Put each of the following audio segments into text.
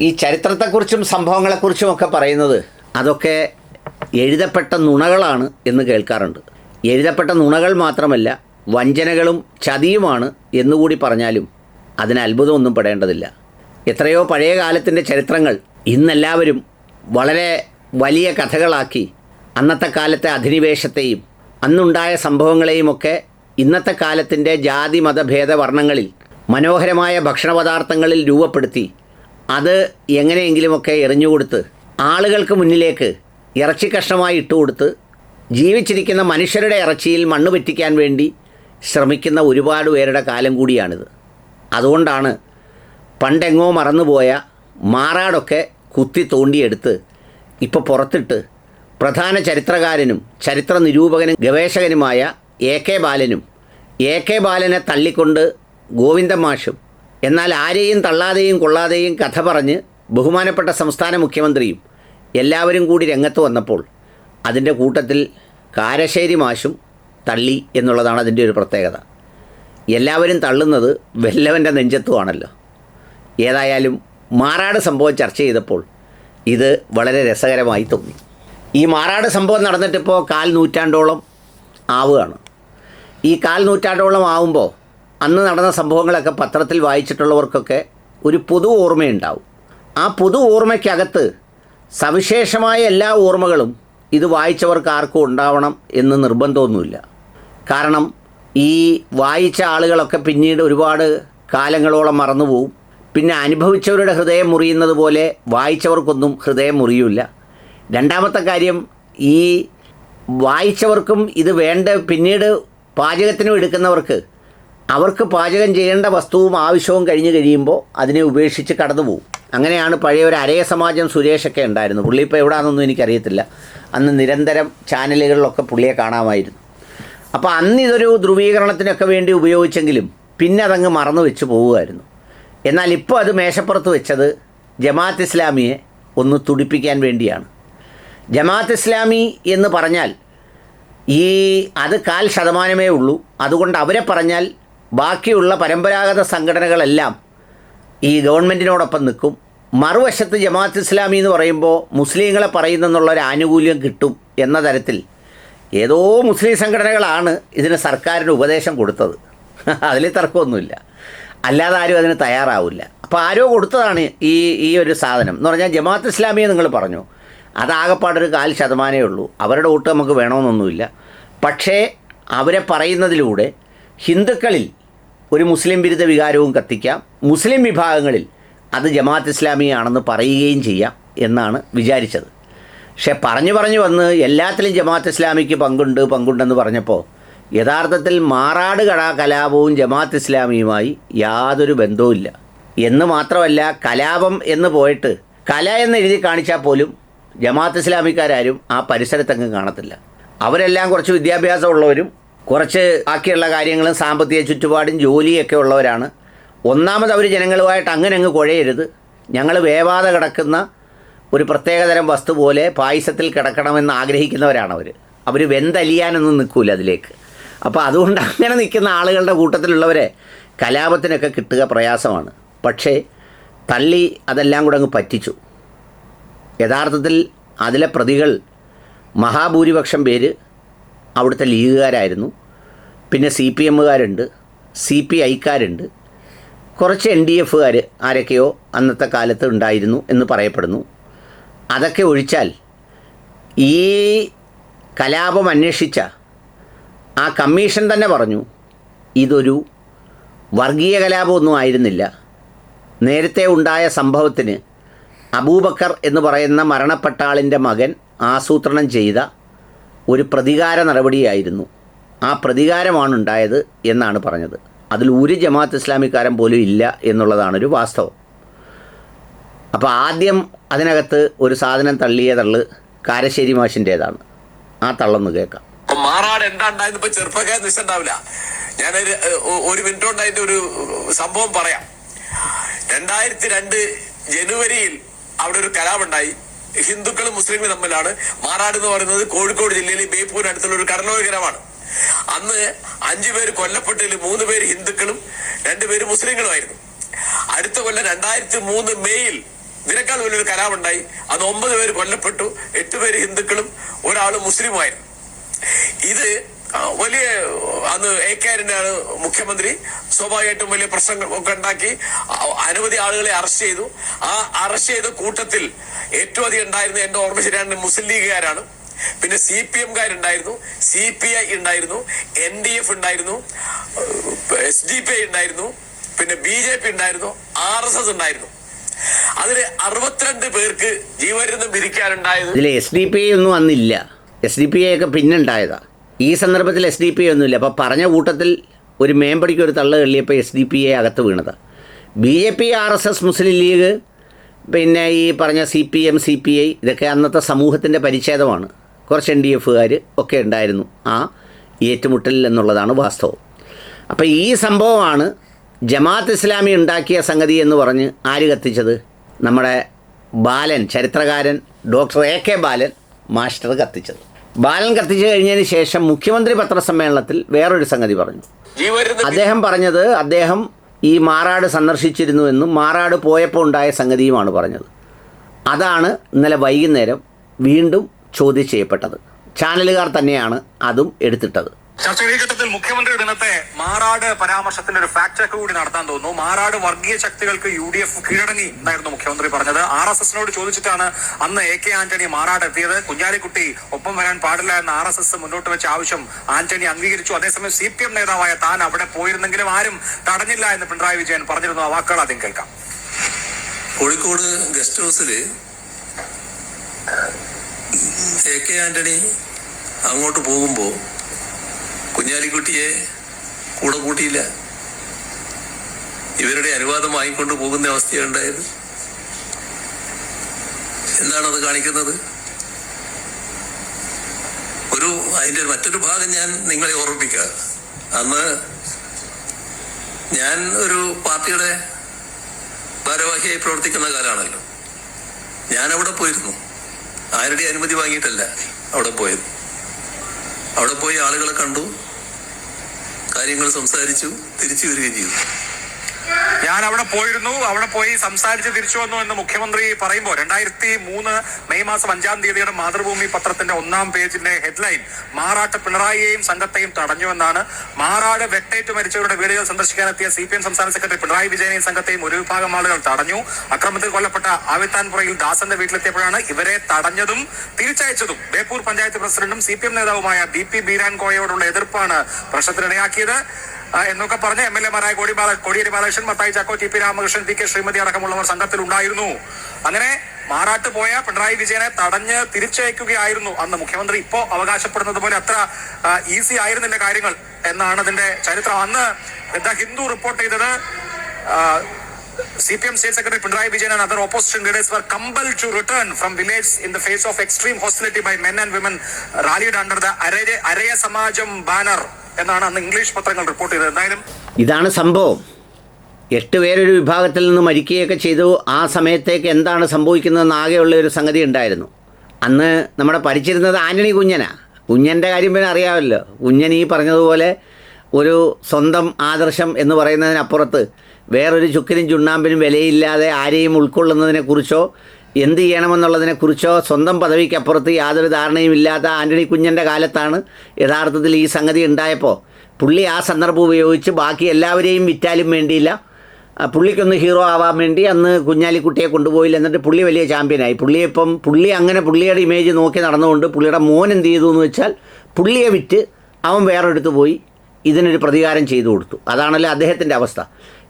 ഈ ചരിത്രത്തെക്കുറിച്ചും സംഭവങ്ങളെക്കുറിച്ചും ഒക്കെ പറയുന്നത് അതൊക്കെ എഴുതപ്പെട്ട നുണകളാണ് എന്ന് കേൾക്കാറുണ്ട്. എഴുതപ്പെട്ട നുണകൾ മാത്രമല്ല വഞ്ചനകളും ചതിയുമാണ് എന്നുകൂടി പറഞ്ഞാലും അതിന് അത്ഭുതമൊന്നും പെടേണ്ടതില്ല. എത്രയോ പഴയ കാലത്തിന്റെ ചരിത്രങ്ങൾ ഇന്നെല്ലാവരും വളരെ വലിയ കഥകളാക്കി അന്നത്തെ കാലത്തെ അധിനിവേശത്തെയും അന്നുണ്ടായ സംഭവങ്ങളെയും ഒക്കെ ഇന്നത്തെ കാലത്തിന്റെ ജാതി മതഭേദ വർണങ്ങളിൽ മനോഹരമായ ഭക്ഷണ പദാർത്ഥങ്ങളിൽ രൂപപ്പെടുത്തി അത് എങ്ങനെയെങ്കിലുമൊക്കെ എറിഞ്ഞുകൊടുത്ത് ആളുകൾക്ക് മുന്നിലേക്ക് ഇറച്ചി കഷ്ണമായി ഇട്ടുകൊടുത്ത് ജീവിച്ചിരിക്കുന്ന മനുഷ്യരുടെ ഇറച്ചിയിൽ മണ്ണ് പറ്റിക്കാൻ വേണ്ടി ശ്രമിക്കുന്ന ഒരുപാട് പേരുടെ കാലം കൂടിയാണിത്. അതുകൊണ്ടാണ് പണ്ടെങ്ങോ മറന്നുപോയ മാറാടൊക്കെ കുത്തി തോണ്ടിയെടുത്ത് ഇപ്പോൾ പുറത്തിട്ട് പ്രധാന ചരിത്രകാരനും ചരിത്ര നിരൂപകനും ഗവേഷകനുമായ എ കെ ബാലനും. എ കെ ബാലനെ തള്ളിക്കൊണ്ട് ഗോവിന്ദൻ മാഷും എന്നാൽ ആരെയും തള്ളാതെയും കൊള്ളാതെയും കഥ പറഞ്ഞ് ബഹുമാനപ്പെട്ട സംസ്ഥാന മുഖ്യമന്ത്രിയും എല്ലാവരും കൂടി രംഗത്ത് വന്നപ്പോൾ അതിന്റെ കൂട്ടത്തിൽ കാരശ്ശേരി മാഷും തള്ളി എന്നുള്ളതാണ് അതിന്റെ ഒരു പ്രത്യേകത. എല്ലാവരും തള്ളുന്നത് വെല്ലവന്റെ നെഞ്ചത്തുമാണല്ലോ ഏതായാലും മാറാട് സംഭവം ചർച്ച ചെയ്തപ്പോൾ ഇത് വളരെ രസകരമായി തോന്നി. ഈ മാറാട് സംഭവം നടന്നിട്ടിപ്പോൾ കാൽ നൂറ്റാണ്ടോളം ആവുകയാണ്. ഈ കാൽ നൂറ്റാണ്ടോളം ആവുമ്പോൾ അന്ന് നടന്ന സംഭവങ്ങളൊക്കെ പത്രത്തിൽ വായിച്ചിട്ടുള്ളവർക്കൊക്കെ ഒരു പൊതു ഓർമ്മയുണ്ടാവും. ആ പൊതു ഓർമ്മയ്ക്കകത്ത് സവിശേഷമായ എല്ലാ ഓർമ്മകളും ഇത് വായിച്ചവർക്ക് ആർക്കും ഉണ്ടാവണം എന്ന് നിർബന്ധമൊന്നുമില്ല. കാരണം ഈ വായിച്ച ആളുകളൊക്കെ പിന്നീട് ഒരുപാട് കാലങ്ങളോളം മറന്നുപോകും പിന്നെ അനുഭവിച്ചവരുടെ ഹൃദയം മുറിയുന്നത് പോലെ വായിച്ചവർക്കൊന്നും ഹൃദയം മുറിയില്ല. രണ്ടാമത്തെ കാര്യം ഈ വായിച്ചവർക്കും ഇത് വേണ്ട പിന്നീട് പാചകത്തിനും എടുക്കുന്നവർക്ക് അവർക്ക് പാചകം ചെയ്യേണ്ട വസ്തുവും ആവശ്യവും കഴിഞ്ഞ് കഴിയുമ്പോൾ അതിനെ ഉപേക്ഷിച്ച് കടന്നു പോകും അങ്ങനെയാണ് പഴയ ഒരു അരയ സമാജം സുരേഷൊക്കെ ഉണ്ടായിരുന്നു പുള്ളി ഇപ്പോൾ എവിടെയാണെന്നൊന്നും എനിക്കറിയത്തില്ല. അന്ന് നിരന്തരം ചാനലുകളിലൊക്കെ പുള്ളിയെ കാണാമായിരുന്നു. അപ്പോൾ അന്ന് ഇതൊരു ധ്രുവീകരണത്തിനൊക്കെ വേണ്ടി ഉപയോഗിച്ചെങ്കിലും പിന്നെ അതങ്ങ് മറന്നു വെച്ച് പോവുമായിരുന്നു എന്നാൽ ഇപ്പോൾ അത് മേശപ്പുറത്ത് വെച്ചത് ജമാഅത്ത് ഇസ്ലാമിയെ ഒന്ന് തുടിപ്പിക്കാൻ വേണ്ടിയാണ്. ജമാഅത്ത് ഇസ്ലാമി എന്ന് പറഞ്ഞാൽ ഈ അത് കാൽ ശതമാനമേ ഉള്ളൂ. അതുകൊണ്ട് അവരെ പറഞ്ഞാൽ ബാക്കിയുള്ള പരമ്പരാഗത സംഘടനകളെല്ലാം ഈ ഗവൺമെന്റിനോടൊപ്പം നിൽക്കും. മറുവശത്ത് ജമാഅത്ത് ഇസ്ലാമി എന്ന് പറയുമ്പോൾ മുസ്ലിങ്ങളെ പറയുന്നെന്നുള്ളൊരു ആനുകൂല്യം കിട്ടും എന്ന തരത്തിൽ ഏതോ മുസ്ലിം സംഘടനകളാണ് ഇതിന് സർക്കാരിന് ഉപദേശം കൊടുത്തത്. അതിൽ തർക്കമൊന്നുമില്ല. അല്ലാതെ ആരും അതിന് തയ്യാറാവില്ല. അപ്പോൾ ആരോ കൊടുത്തതാണ് ഈ ഈ ഒരു സാധനം. എന്ന് പറഞ്ഞാൽ ജമാഅത്ത് ഇസ്ലാമിയെ നിങ്ങൾ പറഞ്ഞു. അതാകപ്പാടൊരു കാൽ ശതമാനമേ ഉള്ളൂ. അവരുടെ വോട്ട് നമുക്ക് വേണമെന്നൊന്നുമില്ല. പക്ഷേ അവരെ പറയുന്നതിലൂടെ ഹിന്ദുക്കളിൽ ഒരു മുസ്ലിം വിരുദ്ധ വികാരവും കത്തിക്കാം. മുസ്ലിം വിഭാഗങ്ങളിൽ അത് ജമാഅത്ത് ഇസ്ലാമിയാണെന്ന് പറയുകയും ചെയ്യാം എന്നാണ് വിചാരിച്ചത്. പക്ഷെ പറഞ്ഞു പറഞ്ഞു വന്ന് എല്ലാത്തിലും ജമാഅത്ത് ഇസ്ലാമിക്ക് പങ്കുണ്ട് പങ്കുണ്ടെന്ന് പറഞ്ഞപ്പോൾ യഥാർത്ഥത്തിൽ മാറാട് കട കലാപവും ജമാഅത്ത് ഇസ്ലാമിയുമായി യാതൊരു ബന്ധവുമില്ല എന്ന് മാത്രമല്ല കലാപം എന്ന് പോയിട്ട് കല എന്ന് എഴുതി കാണിച്ചാൽ പോലും ജമാഅത്ത് ഇസ്ലാമിക്കാരും ആ പരിസരത്തെങ്ങും കാണത്തില്ല. അവരെല്ലാം കുറച്ച് വിദ്യാഭ്യാസമുള്ളവരും കുറച്ച് ബാക്കിയുള്ള കാര്യങ്ങളും സാമ്പത്തിക ചുറ്റുപാടും ജോലിയൊക്കെ ഉള്ളവരാണ്. ഒന്നാമത് അവർ ജനങ്ങളുമായിട്ട് അങ്ങനെ അങ്ങ് കുഴയരുത്. ഞങ്ങൾ വേവാതെ കിടക്കുന്ന ഒരു പ്രത്യേകതരം വസ്തു പോലെ പായസത്തിൽ കിടക്കണമെന്ന് ആഗ്രഹിക്കുന്നവരാണ് അവർ അവർ വെന്തലിയാനൊന്നും നിൽക്കില്ല അതിലേക്ക്. അപ്പോൾ അതുകൊണ്ട് അങ്ങനെ നിൽക്കുന്ന ആളുകളുടെ കൂട്ടത്തിലുള്ളവരെ കലാപത്തിനൊക്കെ കിട്ടുക പ്രയാസമാണ്. പക്ഷേ തള്ളി അതെല്ലാം കൂടെ അങ്ങ് പറ്റിച്ചു. യഥാർത്ഥത്തിൽ അതിലെ പ്രതികൾ മഹാഭൂരിപക്ഷം പേര് അവിടുത്തെ ലീഗുകാരായിരുന്നു. പിന്നെ സി പി എമ്മുകാരുണ്ട് സി പി ഐക്കാരുണ്ട്. കുറച്ച് എൻ ഡി എഫുകാർ ആരൊക്കെയോ അന്നത്തെ കാലത്ത് ഉണ്ടായിരുന്നു എന്ന് പറയപ്പെടുന്നു. അതൊക്കെ ഒഴിച്ചാൽ ഈ കലാപം അന്വേഷിച്ച ആ കമ്മീഷൻ തന്നെ പറഞ്ഞു ഇതൊരു വർഗീയ കലാപമൊന്നും ആയിരുന്നില്ല. നേരത്തെ ഉണ്ടായ സംഭവത്തിന് അബൂബക്കർ എന്ന് പറയുന്ന മരണപ്പെട്ട ആളിന്റെ മകൻ ആസൂത്രണം ചെയ്ത ഒരു പ്രതികാര നടപടിയായിരുന്നു. ആ പ്രതികാരമാണ് ഉണ്ടായത് എന്നാണ് പറഞ്ഞത്. അതിൽ ഒരു ജമാഅത്ത് ഇസ്ലാമിക്കാരൻ പോലും ഇല്ല എന്നുള്ളതാണൊരു വാസ്തവം. അപ്പോൾ ആദ്യം അതിനകത്ത് ഒരു സാധനം തള്ളിയ തള്ള് കാരശ്ശേരി മാഷിന്റേതാണ് ആ തള്ളൊന്ന് കേൾക്കാം. മാറാട് എന്താ ഉണ്ടായിരുന്നപ്പോ ചെറുപ്പക്കാരൻ നിശ്ചണ്ടാവില്ല ഞാനൊരു ഒരു മിനിറ്റ് കൊണ്ട് അതിന്റെ ഒരു സംഭവം പറയാം. രണ്ടായിരത്തി രണ്ട് ജനുവരിയിൽ അവിടെ ഒരു കലാപുണ്ടായി. ഹിന്ദുക്കളും മുസ്ലിങ്ങളും തമ്മിലാണ്. മാറാട് എന്ന് പറയുന്നത് കോഴിക്കോട് ജില്ലയിലെ ബേപ്പൂരിന് അടുത്തുള്ള ഒരു കടലോര അന്ന് അഞ്ചു പേര് കൊല്ലപ്പെട്ടതിൽ മൂന്ന് പേര് ഹിന്ദുക്കളും രണ്ടുപേര് മുസ്ലിങ്ങളുമായിരുന്നു. അടുത്ത കൊല്ലം രണ്ടായിരത്തി മൂന്ന് മെയ്യിൽ ഇതിനേക്കാൾ വലിയൊരു കലാപുണ്ടായി അത് ഒമ്പത് പേര് കൊല്ലപ്പെട്ടു എട്ട് പേര് ഹിന്ദുക്കളും ഒരാൾ മുസ്ലിമായിരുന്നു ഇത് വലിയ അന്ന് എ കെ ആന്റണിയാണ് മുഖ്യമന്ത്രി സ്വാഭാവികമായിട്ടും വലിയ പ്രശ്നങ്ങൾ ഒക്കെ ഉണ്ടാക്കി. അനവധി ആളുകളെ അറസ്റ്റ് ചെയ്തു. ആ അറസ്റ്റ് ചെയ്ത കൂട്ടത്തിൽ ഏറ്റവും അധികം ഉണ്ടായിരുന്ന എന്റെ ഓർമ്മ ശരിയാണ് മുസ്ലിം ലീഗുകാരാണ്. പിന്നെ സി പി എംകാരുണ്ടായിരുന്നു സി പി ഐ ഉണ്ടായിരുന്നു. എൻ ഡി എഫ് ഉണ്ടായിരുന്നു. എസ് ഡി പി ഐ ഉണ്ടായിരുന്നു. പിന്നെ ബി ജെ പി ഉണ്ടായിരുന്നു. ആർ എസ് എസ് ഉണ്ടായിരുന്നു. അതിന് അറുപത്തിരണ്ട് പേർക്ക് ജീവരുന്നും പിരിക്കാനുണ്ടായത് എസ് ഡി പി ഐ ഒന്നും വന്നില്ല. എസ് ഡി പി ഐ ഒക്കെ പിന്നെ ഉണ്ടായതാ ഈ സന്ദർഭത്തിൽ എസ് ഡി പി ഒന്നുമില്ല. അപ്പോൾ പറഞ്ഞ കൂട്ടത്തിൽ ഒരു മേമ്പടിക്ക് ഒരു തള്ളു തള്ളിയപ്പോൾ എസ് ഡി പി ഐ അകത്ത് വീണത്. B J P R S S Muslim League പിന്നെ ഈ പറഞ്ഞ C P M C P I ഇതൊക്കെ അന്നത്തെ സമൂഹത്തിന്റെ പരിച്ഛേദമാണ്. കുറച്ച് എൻ ഡി എഫുകാർ ഒക്കെ ഉണ്ടായിരുന്നു ആ ഏറ്റുമുട്ടലിൽ എന്നുള്ളതാണ് വാസ്തവം. അപ്പോൾ ഈ സംഭവമാണ് ജമാഅത്ത് ഇസ്ലാമി ഉണ്ടാക്കിയ സംഗതി എന്ന് പറഞ്ഞ് ആര് കത്തിച്ചത്? നമ്മുടെ ബാലൻ ചരിത്രകാരൻ doctor A K Balan master കത്തിച്ചത്. Balan കത്തിച്ചു കഴിഞ്ഞതിന് ശേഷം മുഖ്യമന്ത്രി പത്രസമ്മേളനത്തിൽ വേറൊരു സംഗതി പറഞ്ഞു. അദ്ദേഹം പറഞ്ഞത് അദ്ദേഹം ഈ മാറാട് സന്ദർശിച്ചിരുന്നുവെന്നും മാറാട് പോയപ്പോൾ ഉണ്ടായ സംഗതിയുമാണ് പറഞ്ഞത്. അതാണ് ഇന്നലെ വൈകുന്നേരം വീണ്ടും ചോദ്യം ചെയ്യപ്പെട്ടത്. ചാനലുകാർ തന്നെയാണ് അതും എടുത്തിട്ടത്. ചർച്ചയുടെ ഈ ഘട്ടത്തിൽ മുഖ്യമന്ത്രിയുടെ ദിനത്തെ മാറാട് പരാമർശത്തിന്റെ ഒരു ഫാക്ട് ചെക്ക് കൂടി നടത്താൻ തോന്നുന്നു. മാറാട് വർഗീയ ശക്തികൾക്ക് യു ഡി എഫ് കീഴടങ്ങി എന്നായിരുന്നു മുഖ്യമന്ത്രി പറഞ്ഞത്. ആർ എസ് എസിനോട് ചോദിച്ചിട്ടാണ് അന്ന് എ കെ ആന്റണി മാറാട് എത്തിയത്. കുഞ്ഞാലിക്കുട്ടി ഒപ്പം വരാൻ പാടില്ല എന്ന് ആർ എസ് എസ് മുന്നോട്ട് വെച്ച ആവശ്യം ആന്റണി അംഗീകരിച്ചു. അതേസമയം സി പി എം നേതാവായ താൻ അവിടെ പോയിരുന്നെങ്കിലും ആരും തടഞ്ഞില്ല എന്ന് പിണറായി വിജയൻ പറഞ്ഞിരുന്നു. ആ വാക്കുകൾ ആദ്യം കേൾക്കാം. കോഴിക്കോട് ഗസ്റ്റ് ഹൗസിൽ എ കെ ആന്റണി അങ്ങോട്ട് പോകുമ്പോൾ കുഞ്ഞാലിക്കുട്ടിയെ കൂടെ കൂട്ടിയില്ല. ഇവരുടെ അനുവാദം വാങ്ങിക്കൊണ്ട് പോകുന്ന അവസ്ഥയുണ്ടായത്. എന്താണ് അത് കാണിക്കുന്നത്? ഒരു അതിന്റെ മറ്റൊരു ഭാഗം ഞാൻ നിങ്ങളെ ഓർമ്മിപ്പിക്കുക. അന്ന് ഞാൻ ഒരു പാർട്ടിയുടെ ഭാരവാഹിയായി പ്രവർത്തിക്കുന്ന കാലാണല്ലോ ഞാൻ അവിടെ പോയിരുന്നു. ആരുടെ അനുമതി വാങ്ങിയിട്ടല്ല അവിടെ പോയത്. അവിടെ പോയി ആളുകളെ കണ്ടു. കാര്യങ്ങൾ സംസാരിച്ചു തിരിച്ചു വരികയും ചെയ്തു. ഞാൻ അവിടെ പോയിരുന്നു അവിടെ പോയി സംസാരിച്ച് തിരിച്ചു വന്നു എന്ന് മുഖ്യമന്ത്രി പറയുമ്പോൾ രണ്ടായിരത്തി മൂന്ന് മെയ് മാസം അഞ്ചാം തീയതിയുടെ മാതൃഭൂമി പത്രത്തിന്റെ ഒന്നാം പേജിന്റെ ഹെഡ്ലൈൻ മാറാട്ട് പിണറായിയെയും സംഘത്തെയും തടഞ്ഞുവെന്നാണ് മാറാട് വെട്ടേറ്റ് മരിച്ചവരുടെ വീടുകൾ സന്ദർശിക്കാനെത്തിയ സി പി എം സംസ്ഥാന സെക്രട്ടറി പിണറായി വിജയനെയും സംഘത്തെയും ഒരു വിഭാഗം ആളുകൾ തടഞ്ഞു. അക്രമത്തിൽ കൊല്ലപ്പെട്ട ആവിത്താൻപുറയിൽ ദാസന്റെ വീട്ടിലെത്തിയപ്പോഴാണ് ഇവരെ തടഞ്ഞതും തിരിച്ചയച്ചതും. ബേപ്പൂർ പഞ്ചായത്ത് പ്രസിഡന്റും സി പി എം നേതാവുമായ ബി പി ബീരാൻ കോയയോടുള്ള എതിർപ്പാണ് പ്രശ്നത്തിനിടയാക്കിയത്. എന്നൊക്കെ പറഞ്ഞ് M L എമാരായ Kodi Bala Kodiyeri Balakrishnan Mathai Chacko T P Ramakrishnan T K Sreemathi അടക്കമുള്ളവർ സംഘത്തിൽ ഉണ്ടായിരുന്നു അങ്ങനെ മാറാട്ട് പോയ പിണറായി വിജയനെ തടഞ്ഞ് തിരിച്ചയക്കുകയായിരുന്നു അന്ന് മുഖ്യമന്ത്രി. ഇപ്പോ അവകാശപ്പെടുന്നത് പോലെ അത്ര ഈസി ആയിരുന്നില്ല കാര്യങ്ങൾ എന്നാണ് അതിന്റെ ചരിത്രം. അന്ന് ദ ഹിന്ദു റിപ്പോർട്ട് ചെയ്തത് C P M state secretary Pinarayi Vijayan and other opposition leaders were compel to return from village in the face of extreme hostility by men and women റാലിയുടെ under the Araya Araya Samajam banner എന്നാണ് അന്ന് English പത്രങ്ങൾ report ചെയ്തത്. എന്തായാലും ഇതാണ് സംഭവം. എട്ട് പേരൊരു വിഭാഗത്തിൽ നിന്ന് മരിക്കുകയൊക്കെ ചെയ്തു. ആ സമയത്തേക്ക് എന്താണ് സംഭവിക്കുന്നതെന്ന് ആകെയുള്ള ഒരു സംഗതി ഉണ്ടായിരുന്നു. അന്ന് നമ്മുടെ പഠിച്ചിരുന്നത് ആന്റണി കുഞ്ഞനാ. കുഞ്ഞന്റെ കാര്യം പിന്നെ അറിയാമല്ലോ. കുഞ്ഞൻ ഈ പറഞ്ഞതുപോലെ ഒരു സ്വന്തം ആദർശം എന്ന് പറയുന്നതിനപ്പുറത്ത് വേറൊരു ചുക്കിനും ചുണ്ണാമ്പിനും വിലയില്ലാതെ ആരെയും ഉൾക്കൊള്ളുന്നതിനെക്കുറിച്ചോ എന്ത് ചെയ്യണമെന്നുള്ളതിനെക്കുറിച്ചോ സ്വന്തം പദവിക്കപ്പുറത്ത് യാതൊരു ധാരണയും ഇല്ലാത്ത ആന്റണി കുഞ്ഞന്റെ കാലത്താണ് യഥാർത്ഥത്തിൽ ഈ സംഗതി ഉണ്ടായപ്പോൾ പുള്ളി ആ സന്ദർഭം ഉപയോഗിച്ച് ബാക്കി എല്ലാവരെയും വിറ്റാലും വേണ്ടിയില്ല. പുള്ളിക്കൊന്ന് ഹീറോ ആവാൻ വേണ്ടി അന്ന് കുഞ്ഞാലിക്കുട്ടിയെ കൊണ്ടുപോയില്ല. എന്നിട്ട് പുള്ളി വലിയ ചാമ്പ്യനായി. പുള്ളിയെ ഇപ്പം പുള്ളി അങ്ങനെ പുള്ളിയുടെ ഇമേജ് നോക്കി നടന്നുകൊണ്ട് പുള്ളിയുടെ മോൻ എന്ത് ചെയ്തു എന്ന് വെച്ചാൽ പുള്ളിയെ വിറ്റ് അവൻ വേറൊരിടത്ത് പോയി. ഇതിനൊരു പ്രതികാരം ചെയ്തു കൊടുത്തു. അതാണല്ലോ അദ്ദേഹത്തിന്റെ അവസ്ഥ.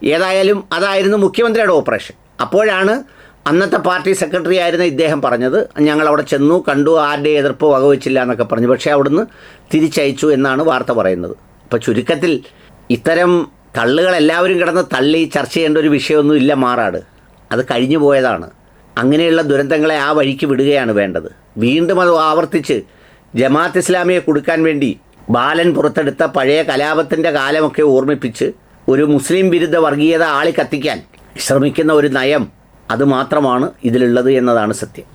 ഏതായാലും അതായിരുന്നു മുഖ്യമന്ത്രിയുടെ ഓപ്പറേഷൻ. അപ്പോഴാണ് അന്നത്തെ പാർട്ടി സെക്രട്ടറി ആയിരുന്ന ഇദ്ദേഹം പറഞ്ഞത് ഞങ്ങൾ അവിടെ ചെന്നു കണ്ടു ആരുടെ എതിർപ്പ് വകവെച്ചില്ല എന്നൊക്കെ പറഞ്ഞു. പക്ഷേ അവിടുന്ന് തിരിച്ചയച്ചു എന്നാണ് വാർത്ത പറയുന്നത്. അപ്പോൾ ചുരുക്കത്തിൽ ഇത്തരം തള്ളുകൾ എല്ലാവരും കിടന്ന് തള്ളി ചർച്ച ചെയ്യേണ്ട ഒരു വിഷയമൊന്നും ഇല്ല മാറാട്. അത് കഴിഞ്ഞു പോയതാണ്. അങ്ങനെയുള്ള ദുരന്തങ്ങളെ ആ വഴിക്ക് വിടുകയാണ് വേണ്ടത്. വീണ്ടും അത് ആവർത്തിച്ച് ജമാഅത്ത് ഇസ്ലാമിയെ കൊടുക്കാൻ വേണ്ടി ബാലൻ പുറത്തെടുത്ത പഴയ കലാപത്തിന്റെ കാലമൊക്കെ ഓർമ്മിപ്പിച്ച് ഒരു മുസ്ലിം വിരുദ്ധ വർഗീയത ആളി കത്തിക്കാൻ ശ്രമിക്കുന്ന ഒരു നയം അതുമാത്രമാണ് ഇതിലുള്ളത് എന്നതാണ് സത്യം.